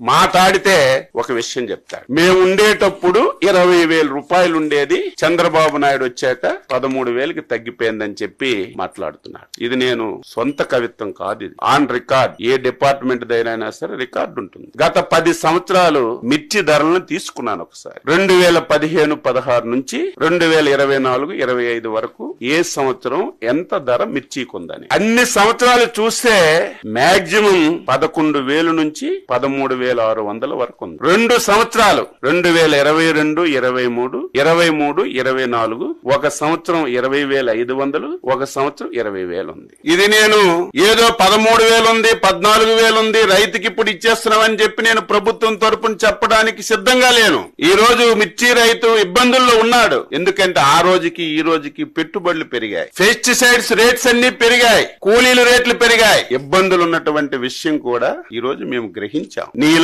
మాట్లాడితే ఒక విషయం చెప్తాడు. మేము ఉండేటప్పుడు ఇరవై వేల రూపాయలు ఉండేది. చంద్రబాబు నాయుడు వచ్చాక పదమూడు వేలకి తగ్గిపోయిందని చెప్పి మాట్లాడుతున్నాడు. ఇది నేను సొంత కవిత్వం కాదు ఇది. ఆన్ రికార్డ్ ఏ డిపార్ట్మెంట్ దైనా సరే రికార్డు ఉంటుంది. గత పది సంవత్సరాలు మిర్చి ధరలను తీసుకున్నాను ఒకసారి. రెండు వేల పదిహేను పదహారు నుంచి రెండు వేల ఇరవై నాలుగు ఇరవై ఐదు వరకు ఏ సంవత్సరం ఎంత ధర మిర్చి ఉందని అన్ని సంవత్సరాలు చూస్తే మాక్సిమం పదకొండు వేలు నుంచి పదమూడు వేల ఆరు వందల వరకు ఉంది. రెండు సంవత్సరాలు రెండు వేల ఇరవై రెండు ఇరవై మూడు ఇరవై మూడు ఇరవై నాలుగు ఒక సంవత్సరం ఇరవై వేల ఐదు వందలు ఒక సంవత్సరం ఇరవై వేలు ఉంది. ఇది నేను ఏదో పదమూడు వేలు ఉంది పద్నాలుగు వేలు ఉంది రైతుకి ఇప్పుడు ఇచ్చేస్తున్నామని చెప్పి నేను ప్రభుత్వం తరపున చెప్పడానికి సిద్ధంగా లేను. ఈ రోజు మిర్చి రైతు ఇబ్బందుల్లో ఉన్నాడు. ఎందుకంటే ఆ రోజుకి ఈ రోజుకి పెట్టుబడులు పెరిగాయి. పెస్టిసైడ్స్ రేట్స్ అన్ని పెరిగాయి. కూలీల రేట్లు పెరిగాయి. ఇబ్బందులు ఉన్నటువంటి విషయం కూడా ఈ రోజు మేము గ్రహించాం. నీళ్ళ